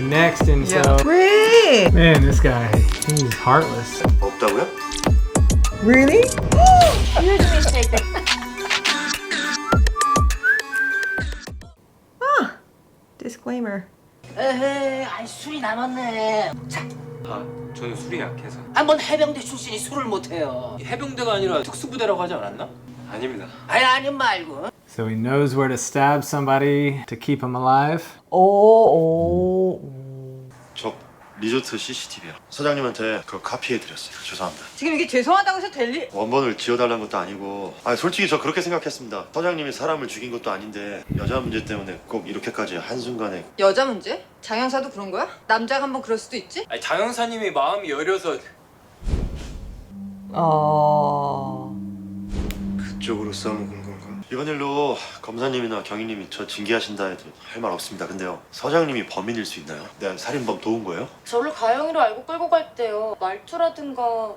you're next, and so Wait, man, this guy, he's heartless. 없다고요? really? Huge mistake. Disclaimer. 에헤, 아이 술이 남았네. 자, 아, 저는 술이 약해서. 한번 해병대 출신이 술을 못해요. 해병대가 아니라 특수부대라고 하지 않았나? 아닙니다. 아니 아니 말고. So he knows where to stab somebody to keep him alive. 오, 오. 저 리조트 CCTV요. 사장님한테 그거 카피해드렸어요. 죄송합니다. 지금 이게 죄송하다고 해서 될 리? 원본을 지워달라는 것도 아니고 아 솔직히 저 그렇게 생각했습니다. 사장님이 사람을 죽인 것도 아닌데 여자 문제 때문에 꼭 이렇게까지 한순간에 여자 문제? 장영사도 그런 거야? 남자가 한번 그럴 수도 있지? 아니, 장영사님이 마음이 여려서 어. 그쪽으로 써먹은 건가? 이번 일로 검사님이나 경위님이 저 징계하신다 해도 할 말 없습니다. 근데요 서장님이 범인일 수 있나요? 내가 살인범 도운 거예요? 저를 가영이로 알고 끌고 갈 때요 말투라든가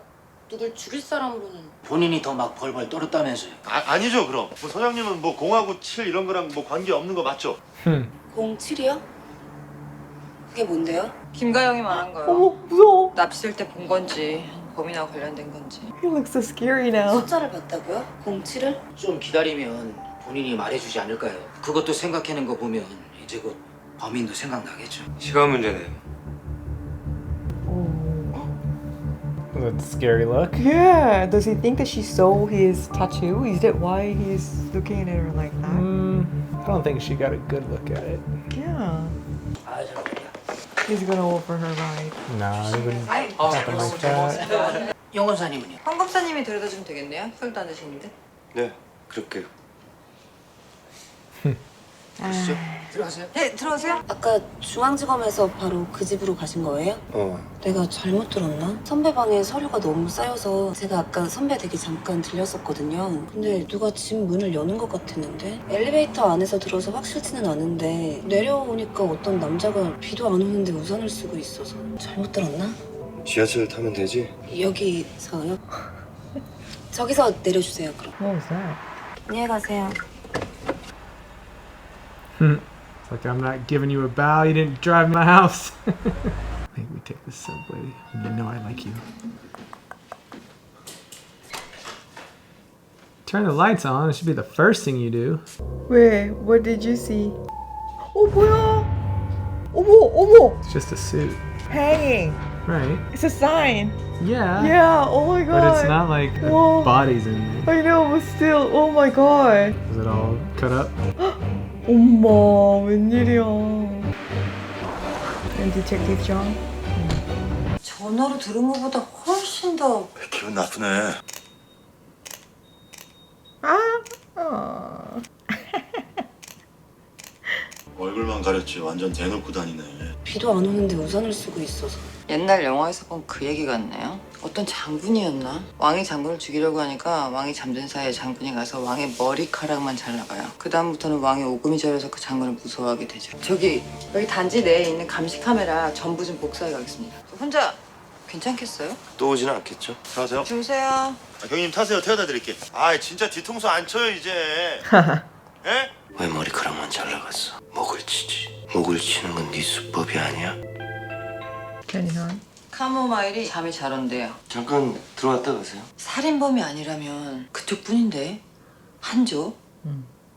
누굴 죽일 사람으로는 본인이 더 막 벌벌 떨었다면서요. 아, 아니죠 그럼 뭐 서장님은 뭐 공하고 칠 이런 거랑 뭐 관계 없는 거 맞죠? 07이요? 그게 뭔데요? 김가영이 말한 거요. 어머 무서워. 납치될 때 본 건지 범인하고 관련된 건지. He looks so scary now. 숫자를 봤다고요? 07을? 좀 기다리면 본인이 말해주지 않을까요? 그것도 생각해낸 거 보면 이제 곧 범인도 생각나겠죠. 시간 문제네요. With a scary look. Yeah. Does he think that she saw his tattoo? Is that why he's looking at her like that? Mm, I don't think she got a good look at it. Yeah. 아. He's gonna offer her ride. Nah, he wouldn't 아이, happen like that. 영 검사님은요? 황 검사님이 데려다 주면 되겠네요. 술도 안 드시는데. 네 그럴게요. 들어가세요. 네, 들어오세요. 아까 중앙지검에서 바로 그 집으로 가신 거예요? 어 내가 잘못 들었나? 선배 방에 서류가 너무 쌓여서 제가 아까 선배 댁에 잠깐 들렸었거든요. 근데 누가 집 문을 여는 것 같았는데 엘리베이터 안에서 들어서 확실치는 않은데 내려오니까 어떤 남자가 비도 안 오는데 우산을 쓰고 있어서 잘못 들었나? 지하철 타면 되지? 여기서요? 저기서 내려주세요 그럼. What was that? 안녕히 가세요. It's like I'm not giving you a bow. You didn't drive my house. Make me take the subway. You know I like you. Turn the lights on. It should be the first thing you do. Where? What did you see? 어 뭐야? 어머 어머 It's just a suit, hanging. right? It's a sign. Yeah. Yeah. Oh my god. But it's not like the Whoa. bodies in there. I know, but still. Oh my god. Is it all cut up? 엄마 웬일이야. And Detective John. 전화로 들은 것보다 훨씬 더. 기분 나쁘네. 아. 얼굴만 가렸지 완전 대놓고 다니네. 비도 안 오는데 우산을 쓰고 있어서. 옛날 영화에서 본 그 얘기 같네요. 어떤 장군이었나? 왕이 장군을 죽이려고 하니까 왕이 잠든 사이에 장군이 가서 왕의 머리카락만 잘라가요. 그 다음부터는 왕이 오금이 저려서 그 장군을 무서워하게 되죠. 저기 여기 단지 내에 있는 감시 카메라 전부 좀 복사해 가겠습니다. 혼자 괜찮겠어요? 또 오진 않겠죠? 들어가세요. 주무세요. 아, 경님 타세요. 태워다 드릴게. 아 진짜 뒤통수 안 쳐요 이제. 예? 왜 머리카락만 잘라갔어? 목을 치지. 목을 치는 건 네 수법이 아니야? Not? 카모마일이 잠이 잘 온대요. 잠깐 들어왔다 가세요. 살인범이 아니라면 그쪽 뿐인데 한조?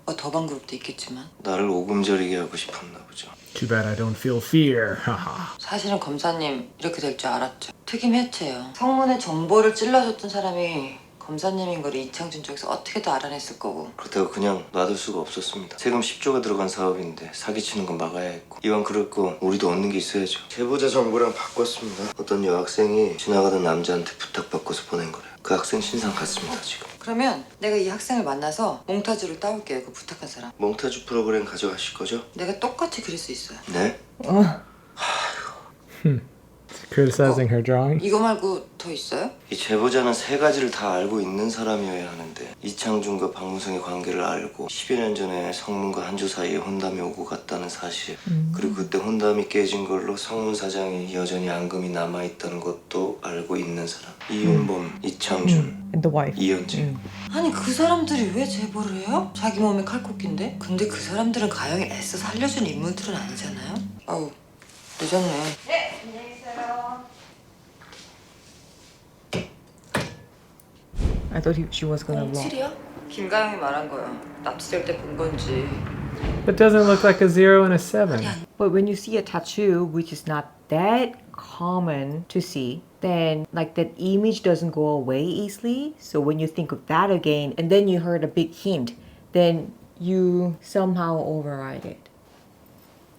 어, 더 방 그룹도 있겠지만 나를 오금저리게 하고 싶었나 보죠. Too bad I don't feel fear. 사실은 검사님 이렇게 될 줄 알았죠. 특임 해체요. 성문에 정보를 찔러줬던 사람이 검사님인 걸 이창준 쪽에서 어떻게든 알아냈을 거고. 그렇다고 그냥 놔둘 수가 없었습니다. 세금 10조가 들어간 사업인데 사기치는 건 막아야 했고 이왕 그럴 거 우리도 얻는 게 있어야죠. 제보자 정보랑 바꿨습니다. 어떤 여학생이 지나가던 남자한테 부탁받고서 보낸 거래요. 그 학생 신상 같습니다 지금. 그러면 내가 이 학생을 만나서 몽타주를 따올게요. 그 부탁한 사람. 몽타주 프로그램 가져가실 거죠? 내가 똑같이 그릴 수 있어요. 네? Criticizing her drawing. 이거 말고 더 있어요? 이 제보자는 세 가지를 다 알고 있는 사람이어야 하는데 이창준과 박무성의 관계를 알고 10여 년 전에 성문과 한조 사이에 혼담이 오고 갔다는 사실 그리고 그때 혼담이 깨진 걸로 성문 사장이 여전히 앙금이 남아있다는 것도 알고 있는 사람 이윤범, 이창준, And the wife. 이현재 아니 그 사람들이 왜 제보를 해요? 자기 몸에 칼코끼인데? 근데 그 사람들은 가영이 애써 살려준 인물들은 아니잖아요. 아우 늦었네. I thought he, she was gonna walk. 07이요? 김가영이 말한 거야. 납치될 때 본 건지. But doesn't look like a zero and a seven. But when you see a tattoo, which is not that common to see, then like that image doesn't go away easily. So when you think of that again, and then you heard a big hint, then you somehow override it.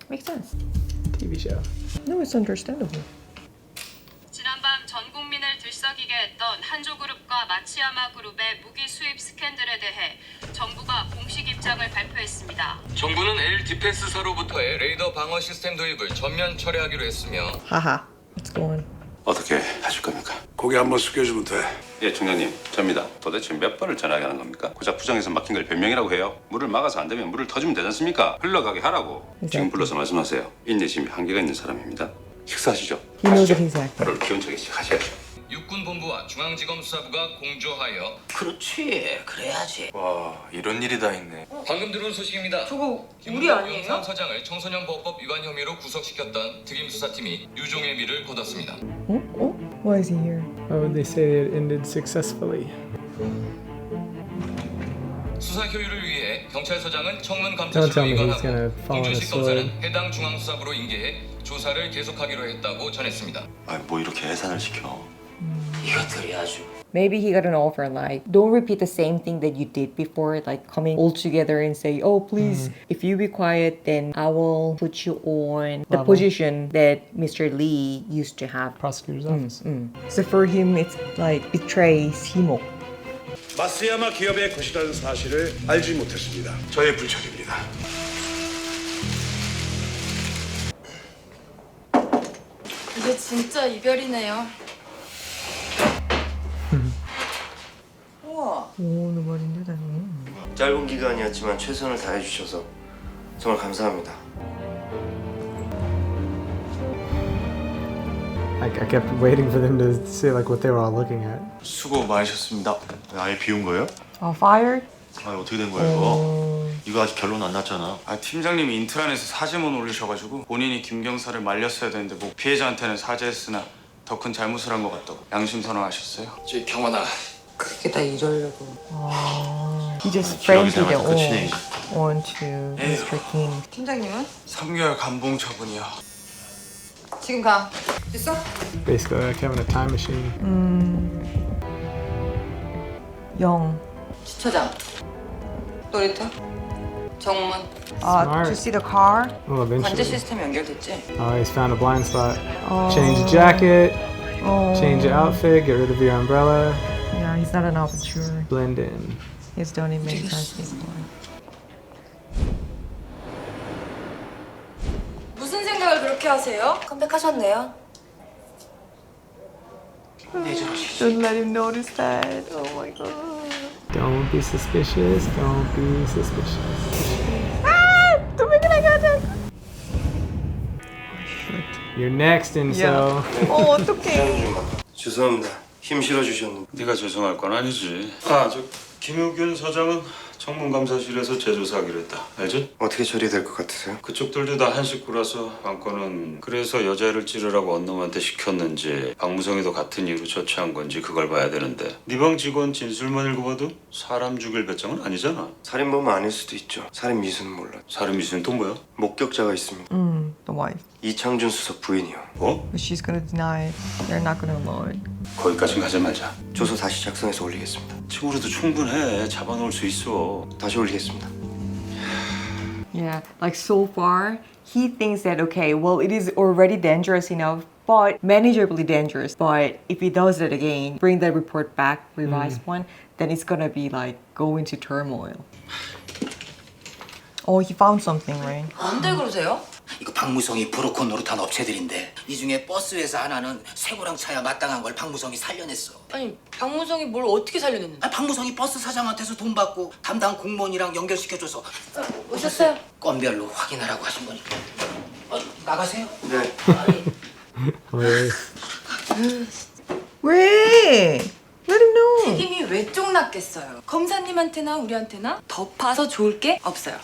Makes sense. TV show. No, it's understandable. 지난밤 전 국민을 들썩이게 했던 한조그룹과 마치야마 그룹의 무기 수입 스캔들에 대해 정부가 공식 입장을 발표했습니다. 정부는 에일 디펜스사로부터의 레이더 방어 시스템 도입을 전면 철회하기로 했으며 Haha. What's going? 어떻게 하실 겁니까? 고개 한번 숙여주면 돼. 예, 총장님, 접니다. 도대체 몇 번을 전화하게 하는 겁니까? 고작 부정에서 막힌 걸 변명이라고 해요. 물을 막아서 안 되면 물을 터주면 되지 않습니까? 흘러가게 하라고. 지금 불러서 말씀하세요. 인내심이 한계가 있는 사람입니다. 식사하시죠. He's acting. 바로 기운차게 시작하셔야죠. 육군본부와 중앙지검 수사부가 공조하여 그렇지 그래야지 와 이런 일이 다 있네. 방금 들어온 소식입니다. 저거 우리 아니에요? 용산서장을 청소년 보호법 위반 혐의로 구속시켰던 특임 수사팀이 유종의 미를 거뒀습니다. Oh, oh. Why is he here? Why would they say it ended successfully? 수사 효율을 위해 경찰서장은 청문 Don't 감찰실로 tell me he's 이관하고 fall on 공주식 검사는. 해당 중앙수사부로 인계해 조사를 계속하기로 했다고 전했습니다. 아, 뭐 이렇게 해산을 시켜. 이것들이 아주 Maybe he got an offer like, don't repeat the same thing that you did before, like coming all together and say, oh, please, if you be quiet, then I will put you on the Level. position that Mr. Lee used to have. Prosecutor's office. So for him, it's like betrays Himo. 마스야마 기업의 것이라는 사실을 알지 못했습니다. 저의 불찰입니다. 이제 진짜 이별이네요. Nobody knew that. 짧은 기간이었지만 최선을 다해 주셔서 정말 감사합니다. I kept waiting for them to say like what they were all looking at. 수고 많으셨습니다. 아예 비운 거예요? Oh, fired? 아, 어떻게 된 거예요? 이거? 이거 아직 결론 안 났잖아. 아 팀장님이 인트라넷에 사진만 올리셔가지고 본인이 김경사를 말렸어야 되는데 뭐 피해자한테는 사죄했으나 더 큰 잘못을 한 것 같다고 양심 선언하셨어요. 저 경원아 그게 다 이러려고. He just 기억이 framed it 생각나서 끝이네. all onto Mr. Kim. 팀장님은? 3개월 감봉 처분이요. 지금 가. 됐어? Basically like having a time machine. Young. 주차장. 놀이터. 정문. Uh, Smart. to see the car? Well, 관제 eventually. 시스템 연결됐지? Oh, he's found a blind spot. Oh. Change the jacket. Oh. Change the outfit. Get rid of your umbrella. Yeah, he's not an officer. Blend in. He's done it many times before. 무슨 생각을 그렇게 하세요? 컴백하셨네요. Don't let him notice that. Oh my god. Don't be suspicious. Don't be suspicious. You're next, and so 어, 어떡해. 죄송합니다. 힘 실어 주셨는데 네가 죄송할 건 아니지. 아, 저 김우균 서장은 청문감사실에서 재조사하기로 했다. 알지? 어떻게 처리될 것 같으세요? 그쪽들도 다 한 식구라서 안건은 그래서 여자를 찌르라고 언놈한테 시켰는지 박무성이도 같은 이유로 처치한 건지 그걸 봐야 되는데 네 방 직원 진술만 읽어봐도 사람 죽일 배짱은 아니잖아 살인범은 아닐 수도 있죠. 살인 미수는 몰라. 살인 미수는 또 뭐야? 목격자가 있습니다. Mm, the wife. 이창준 수석 부인이요. 뭐? But she's gonna deny it. They're not gonna it. 거기까진 가지 말자 조서 다시 작성해서 올리겠습니다. 친구로도 충분해 잡아놓을 수 있어 다시 올리겠습니다. Yeah, like so far, he thinks that okay, well, it is already dangerous enough, but manageably dangerous. But if he does it again, bring the report back, revised one, then it's gonna be like go into turmoil. Oh, he found something, right? 뭔데 그러세요? 이거 박무성이 브로커 노릇한 업체들인데 이 중에 버스 회사 하나는 세고랑 차야 마땅한 걸 박무성이 살려냈어 아니 박무성이 뭘 어떻게 살려냈는데? 아, 박무성이 버스 사장한테서 돈 받고 담당 공무원이랑 연결시켜줘서 오셨어요? 건별로 확인하라고 하신 거니까 어, 나가세요 네. Hilarious. 왜? Let him know. 책임이 왜 쫑났겠어요? 검사님한테나 우리한테나 더 파서 좋을 게 없어요.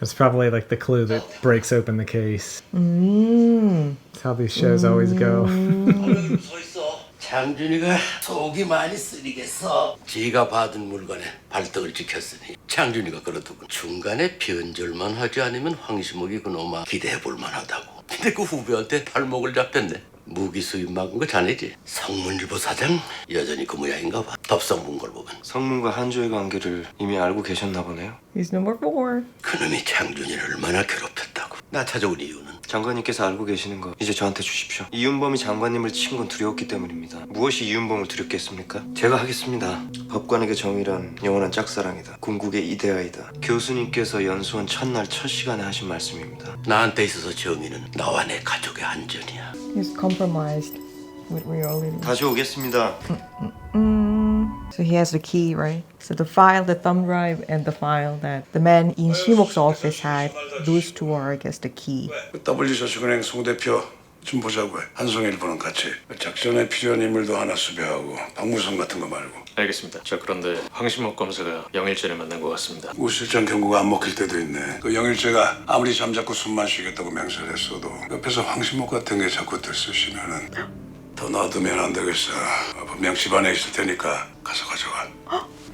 That's probably like the clue that breaks open the case. Mm. That's how these shows always go. 서 있어. 장준이가 속이 많이 쓰리겠어. 지가 받은 물건에 발등을 찍혔으니 장준이가 그러더군. 중간에 변절만 하지 않으면 황시목이 그놈아 기대해 볼 만하다고. 근데 그 후배한테 발목을 잡혔네. 무기 수입 막은 거 자네지? 성문일보 사장 여전히 그 모양인가 봐. 덥석 문걸 보면. 성문과 한조의 관계를 이미 알고 계셨나 보네요. He's number four. 그놈이 장준이를 얼마나 괴롭혔다고. 나 찾아온 이유는 장관님께서 알고 계시는 거 이제 저한테 주십시오. 이윤범이 장관님을 친 건 두려웠기 때문입니다. 무엇이 이윤범을 두렵겠습니까? 제가 하겠습니다. 법관에게 정의란 영원한 짝사랑이다. 궁극의 이데아이다. 교수님께서 연수원 첫날 첫 시간에 하신 말씀입니다. 나한테 있어서 정의는 나와 내 가족의 안전이야. He's compromised with reality. 다시 오겠습니다. Mm. So he has the key, right? So the file, the thumb drive, and the file that the man in Shimok's office had, those two are, I guess, the key. W저축은행 송 대표 좀 보자고 해. 한송일 보는 같이 작전에 필요한 인물도 하나 수배하고 박무성 같은 거 말고 알겠습니다. 저 그런데 황신목 검사가 영일재를 만난 것 같습니다. 우 실장 경고가 안 먹힐 때도 있네. 그 영일재가 아무리 잠자코 숨만 쉬겠다고 맹세했어도 옆에서 황신목 같은 게 자꾸 들쑤시면은 더 놔두면 안 되겠어. 분명 집안에 있을 테니까 가서 가져가.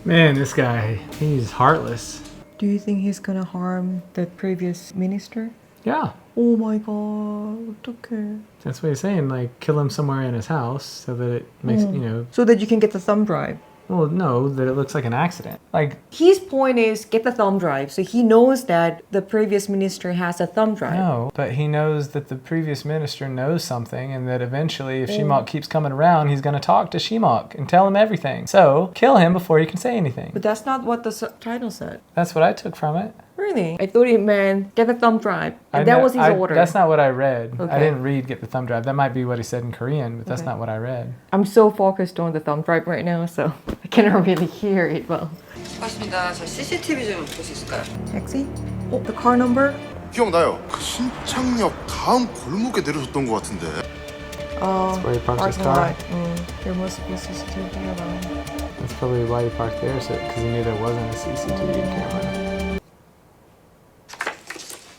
Man, this guy, he's heartless. Do you think he's gonna harm the previous minister? Yeah, Oh my god, okay. that's what he's saying. Like, kill him somewhere in his house so that it makes, Mm. you know, So that you can get the thumb drive. well, no, that it looks like an accident. Like, His point is get the thumb drive. So he knows that the previous minister has a thumb drive. no, but he knows that the previous minister knows something and that eventually, if Mm. Shimok keeps coming around, he's going to talk to Shimok and tell him everything. So, kill him before he can say anything. But that's not what the title said. That's what I took from it. Really? I thought it meant get the thumb drive. And I that kn- was his I- order. That's not what I read. I Okay. didn't read get the thumb drive. That might be what he said in Korean, but that's Okay. not what I read. I'm so focused on the thumb drive right now, so I cannot really hear it well. 수고하십니다. 저 CCTV 좀 볼 수 있을까요? Taxi? Oh, the car number? 기억나요? 그 신창역 다음 골목에 내려섰던 것 같은데. Uh, where he parks his parking car? lot. Mm, there must be CCTV around. That's probably why he parked there, so because he knew there wasn't a CCTV camera.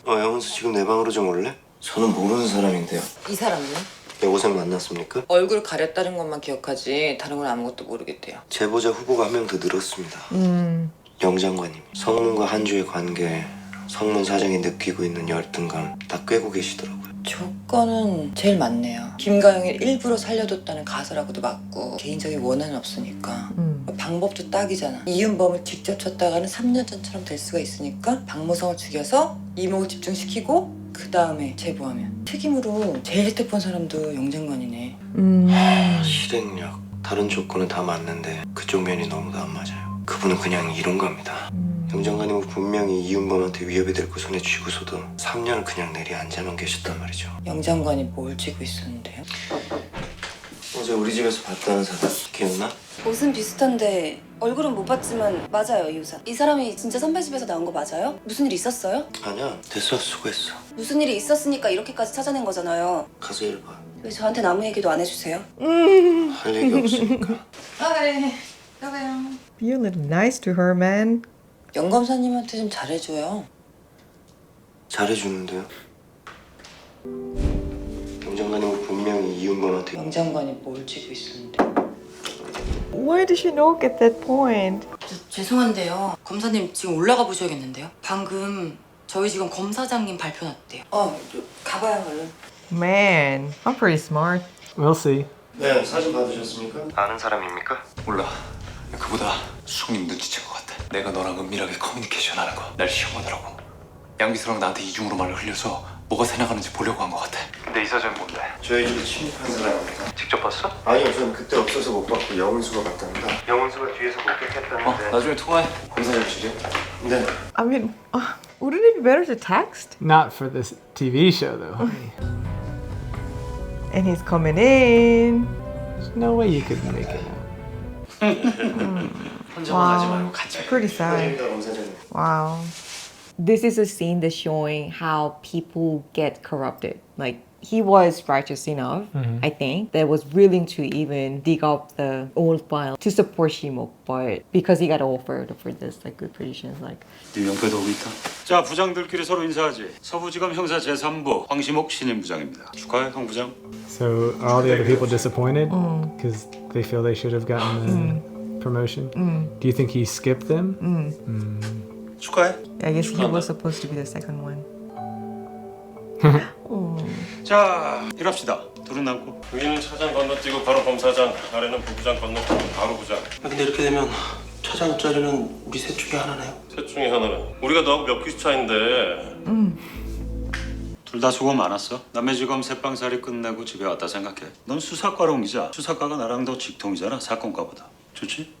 어, 영은수 지금 내 방으로 좀 올래? 저는 모르는 사람인데요. 이 사람은요? 여고생 만났습니까? 얼굴 가렸다는 것만 기억하지 다른 건 아무것도 모르겠대요. 제보자 후보가 한 명 더 늘었습니다. Mm. 영 장관님. 성문과 한주의 관계, 성문 사장이 느끼고 있는 열등감 다 꿰고 계시더라고요. 조건은 제일 많네요. 김가영이 일부러 살려뒀다는 가설하고도 맞고 개인적인 원한은 없으니까 Mm. 방법도 딱이잖아. 이윤범을 직접 쳤다가는 3년 전처럼 될 수가 있으니까 박무성을 죽여서 이목을 집중시키고 그 다음에 제보하면 책임으로 제일 혜택 본 사람도 영장관이네. Mm. 실행력, 다른 조건은 다 맞는데 그쪽 면이 너무 안 맞아요. 그분은 그냥 이런 겁니다. 영 장관님은 분명히 이윤범한테 위협이 될 거 손에 쥐고서도 3년을 그냥 내리 앉아만 계셨단 말이죠. 영장관이 뭘 쥐고 있었는데요? 어제 우리 집에서 봤다는 사람 기억나? 옷은 비슷한데 얼굴은 못 봤지만 맞아요 이 의사. 이 사람이 진짜 선배 집에서 나온 거 맞아요? 무슨 일 있었어요? 아니야 됐어 수고했어 무슨 일이 있었으니까 이렇게까지 찾아낸 거잖아요. 가서 일 봐. 왜 저한테 아무 얘기도 안 해주세요? 할 얘기 없으니까. 아. Be a little nice to her, man. 영 검사님한테 좀 잘해줘요. 잘해주는데요. 영 장관님은 분명히 이윤범한테 영장관이 뭘 쥐고 있었는데. Why did she not get that point? 죄송한데요. 검사님 지금 올라가 보셔야겠는데요. 방금 저희 지금 검사장님 발표 났대요. 어, 저 가봐요 얼른. Man, I'm pretty smart. We'll see. 네 사진 받으셨습니까? 아는 사람입니까? 몰라. 그보다 수성님 눈치챈 것 같아. 내가 너랑 은밀하게 커뮤니케이션 하는 거. 날 시험하더라고. 양비서랑 나한테 이중으로 말을 흘려서 뭐가 새나가는지 보려고 한 것 같아. 근데 이 사진 뭔데? 저희 집에 침입한 사람입니다. 직접 봤어? 아니요 저는 그때 없어서 못 봤고 영은수가 봤답니다. 영은수가 뒤에서 목격했다는데. 어, 나중에 통화해. 검사장실이요? 네. I mean, uh, wouldn't it be better to text? Not for this TV show, though. honey. And he's coming in. There's no way you could make it out. 혼자만 하지 말고 Wow, 같이. pretty sad. 감사합니다 검사장님. Wow. this is a scene that's showing how people get corrupted. Like he was righteous enough, Mhm. I think, that was willing to even dig up the old file to support Shimok, but because he got offered for this like good positions, like 네 명패도 오고 있다. 자 부장들끼리 서로 인사하지. 서부지검 형사 제3부 황시목 신임 부장입니다. 축하해 황 부장. So are all the other people disappointed Mm. because they feel they should have gotten the promotion? Mm. Do you think he skipped them? Mm. Mm. 축하해. I guess he was supposed to be the second one. 자 일합시다. 둘은 남고. 위는 차장 건너뛰고 바로 검사장, 아래는 부부장 건너뛰고 바로 부장. 근데 이렇게 되면 차장 자리는 우리 셋 중에 하나네요. 셋 중에 하나는 우리가 너하고 몇 퀴즈 차인데 둘 다 수고 많았어. 남해지검 새빵살이 끝내고 집에 왔다 생각해. 넌 수사과로 옮기자. 수사과가 나랑 더 직통이잖아. 사건과보다. 좋지?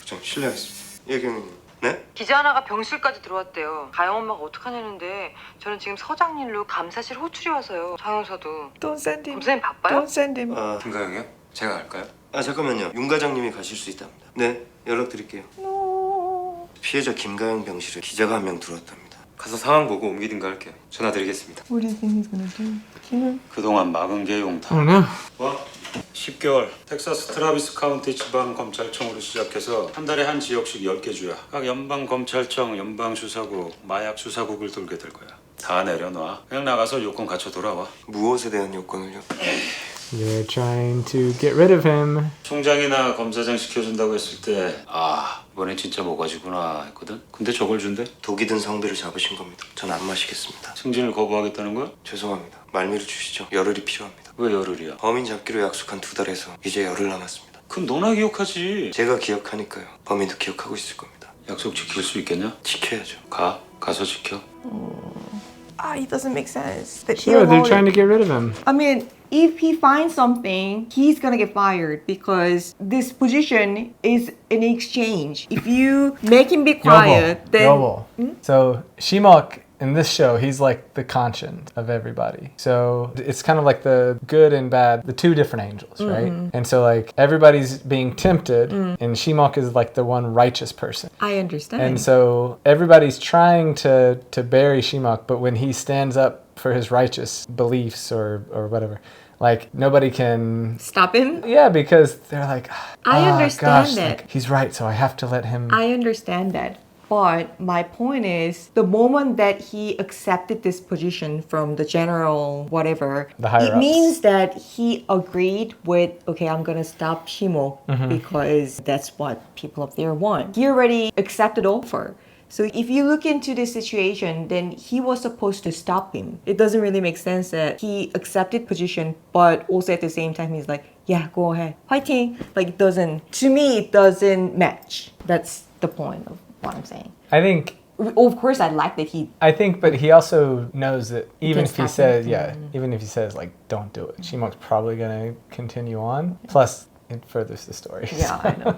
부장 실례하겠습니다. 예 경위님. 네? 기자 하나가 병실까지 들어왔대요. 가영 엄마가 어떡하냐는데 저는 지금 서장일로 감사실 호출이 와서요. 장 형사도. Don't send him. 검사님 바빠요? Send him. 아, 김가영이요? 제가 갈까요? 아 잠깐만요. 윤 과장님이 가실 수 있답니다. 네, 연락 드릴게요. 피해자 김가영 병실에 기자가 한 명 들어왔답니다. 가서 상황 보고 옮기든가 할게요. 전화 드리겠습니다. Do? Kill 그동안 막은 게 용타. 뭐? 10개월 텍사스 트라비스 카운티 지방 검찰청으로 시작해서 한 달에 한 지역씩 10개 주야. 각 연방 검찰청, 연방 수사국, 마약 수사국을 돌게 될 거야. 다 내려놔. 그냥 나가서 요건 갖춰 돌아와. 무엇에 대한 요건을요? You're trying to get rid of him. 총장이나 검사장 시켜준다고 했을 때 아, 이번엔 진짜 뭐가지구나 했거든. 근데 저걸 준대? 독이 든 성배를 잡으신 겁니다. 전 안 마시겠습니다. 승진을 거부하겠다는 거야? 죄송합니다. 말미를 주시죠. 열흘이 필요합니다. 왜 열흘이야? 범인 잡기로 약속한 두 달에서 이제 열흘 남았습니다. 그럼 너나 기억하지. 제가 기억하니까요. 범인도 기억하고 있을 겁니다. 약속 지킬 수 있겠냐? 지켜야죠. 가. 가서 지켜. Ah, it doesn't make sense. That Sure, he they're alone- trying to get rid of him. I mean, if he finds something, he's gonna get fired because this position is an exchange. If you make him be quiet, then Yobo. So Shimok in this show, he's like the conscience of everybody. So it's kind of like the good and bad, the two different angels, right? Mhm. And so like everybody's being tempted, Mm. and Shimok is like the one righteous person. I understand. And so everybody's trying to to bury Shimok, but when he stands up for his righteous beliefs or or whatever, like nobody can stop him. Yeah, because they're like, I "Ah, understand gosh, that. like, he's right, so I have to let him. I understand that. But my point is, the moment that he accepted this position from the general whatever, The it ups. means that he agreed with, okay, I'm gonna stop Shimo Mhm. because that's what people up there want. He already accepted offer. So if you look into this situation, then he was supposed to stop him. It doesn't really make sense that he accepted position, but also at the same time he's like, yeah, go ahead, fighting. Like it doesn't. To me, it doesn't match. That's the point of what I'm saying. I think Of course, I like that he. I think, but he also knows that even can if he stop says, him. yeah, even if he says like, don't do it, Shimok's probably gonna continue on. Plus, it furthers the story. Yeah, I know.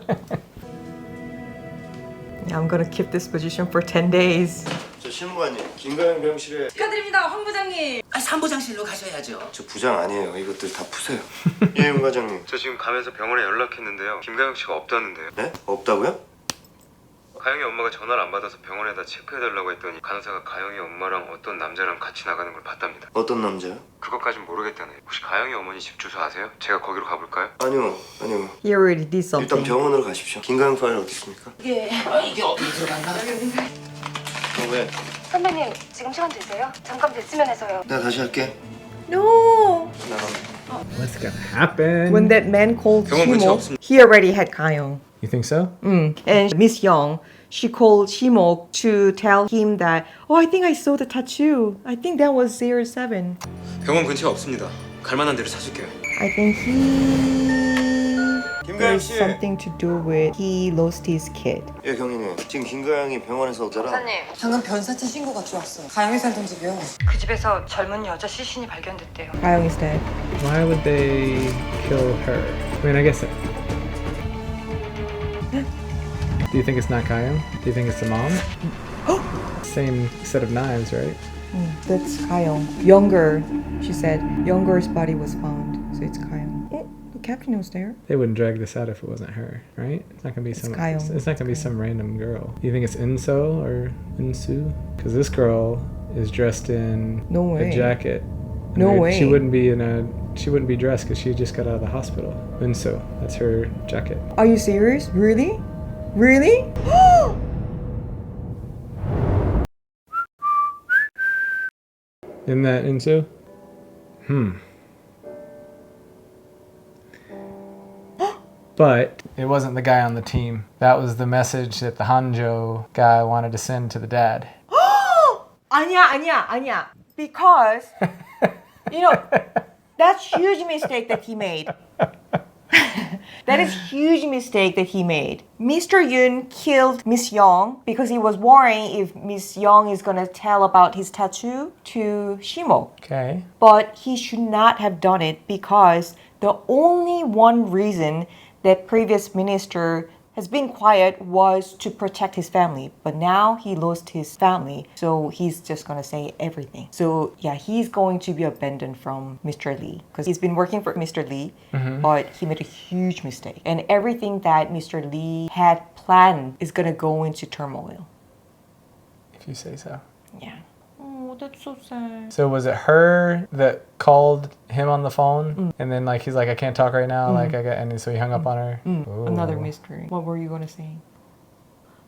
Yeah, I'm gonna keep this position for 10 days. 저 신무관님, 김가영 병실에 축하드립니다, 황 부장님. 아, 산부장실로 가셔야죠. 저 부장 아니에요. 이것들 다 푸세요. 예, 윤 과장님. 저 지금 가면서 병원에 연락했는데요. 김가영 씨가 없다는데요. 네? 없다고요? 가영이 엄마가 전화를 안 받아서 병원에다 체크해달라고 했더니 간호사가 가영이 엄마랑 어떤 남자랑 같이 나가는 걸 봤답니다. 어떤 남자요? 그것까진 모르겠다네요. 혹시 가영이 어머니 집 주소 아세요? 제가 거기로 가볼까요? 아니요, 아니요. He already did 일단 something. 병원으로 가십시오. 김가영 파일 어디 있습니까? 이게 아, 이게 어디 들어갔나? 어, 왜? 선배님 지금 시간 되세요? 잠깐 됐으면 해서요. 내가 다시 할게. No! 나가. What's gonna happen? When that man called 없습니다. he already had Kayong. You think so? Mm. And Miss Young, she called Shimo to tell him that, oh, I think I saw the tattoo. I think that was 07. 병원 근처에 없습니다. 갈 만한 데로 찾을게요. I think he. 김가영 There's 씨. something to do with he lost his kid. 예, 경위님. 지금 김가영이 병원에서 오더라. 검사님, 방금 변사체 신고가 들어왔어요. 가영이 살던 집이요. 그 집에서 젊은 여자 시신이 발견됐대요. Kayong is dead. Why would they kill her? I mean, I guess. do you think it's not Kayam? Do you think it's the mom? Same set of knives, right? Mm, that's Kayong. Younger, she said. Younger's body was found, so it's Kayong. Mm, look captain was there. They wouldn't drag this out if it wasn't her, right? It's not gonna be some. Kyle. It's, it's not gonna be some random girl. You think it's Inso or Insu? Because this girl is dressed in No way. a jacket. No way. She wouldn't be in a. She wouldn't be dressed because she just got out of the hospital. Inso, that's her jacket. Are you serious? Really? Really? In that Insu? Hmm. but it wasn't the guy on the team. That was the message that the Hanjo guy wanted to send to the dad. Anya, Anya, Anya. Because, you know, that's huge mistake that he made that is huge mistake that he made. Mr. Yun killed Miss Young because he was worrying if Miss Young is gonna tell about his tattoo to Shimo. Okay. But he should not have done it because the only one reason that previous minister has been quiet was to protect his family. But now he lost his family, so he's just gonna say everything. So yeah, he's going to be abandoned from Mr. Lee because he's been working for Mr. Lee, Mhm. but he made a huge mistake, and everything that Mr. Lee had planned is gonna go into turmoil. If you say so. Yeah. Oh, that's so sad. So was it her that called him on the phone, and then like he's like, I can't talk right now, Mm. like I got, and so he hung up on her. Another mystery. What were you gonna say?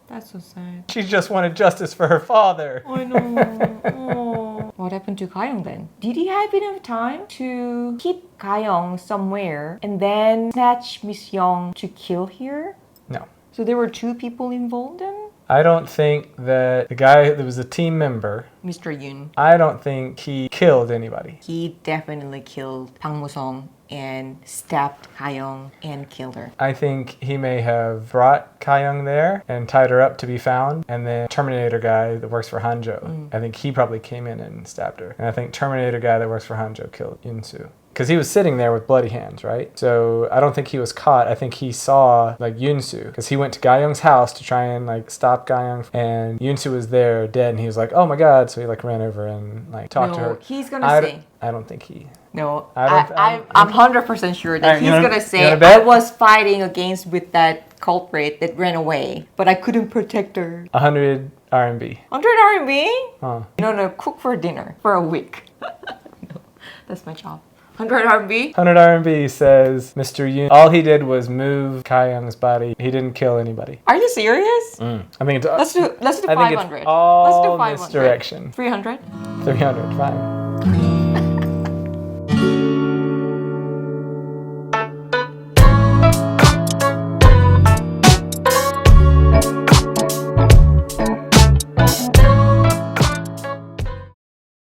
That's so sad. She just wanted justice for her father. I know. Oh. What happened to Kayong then? Did he have enough time to keep Kayong somewhere and then snatch Miss Young to kill her? No. So there were two people involved then? I don't think that the guy that was a team member. Mr. Yun. I don't think he killed anybody. He definitely killed Pang Musong and stabbed Kayong and killed her. I think he may have brought Kayong there and tied her up to be found, and then Terminator guy that works for Hanjo. Mm. I think he probably came in and stabbed her, and I think Terminator guy that works for Hanjo killed Yunsu. Because he was sitting there with bloody hands, right? So I don't think he was caught. I think he saw like Yunsu because he went to Gayong's house to try and like stop Gayong, and Yunsu was there dead, and he was like, "Oh my god!" So he like ran over and like talked to No, her. he's gonna I say- d- I don't think he. No, I I don't- I, I'm- I'm hundred percent sure that Alright, you he's wanna- gonna say wanna I was fighting against with that culprit that ran away, but I couldn't protect her. 100 RMB. Hundred RMB? Huh. You know, to cook for dinner for a week. no, that's my job. Hundred RMB? 100 RMB says Mr. Yun. All he did was move Kai Young's body. He didn't kill anybody. Are you serious? Mm. I think it's. Let's do let's do I think it's all Let's do five hundred. misdirection. Three hundred. 300, fine.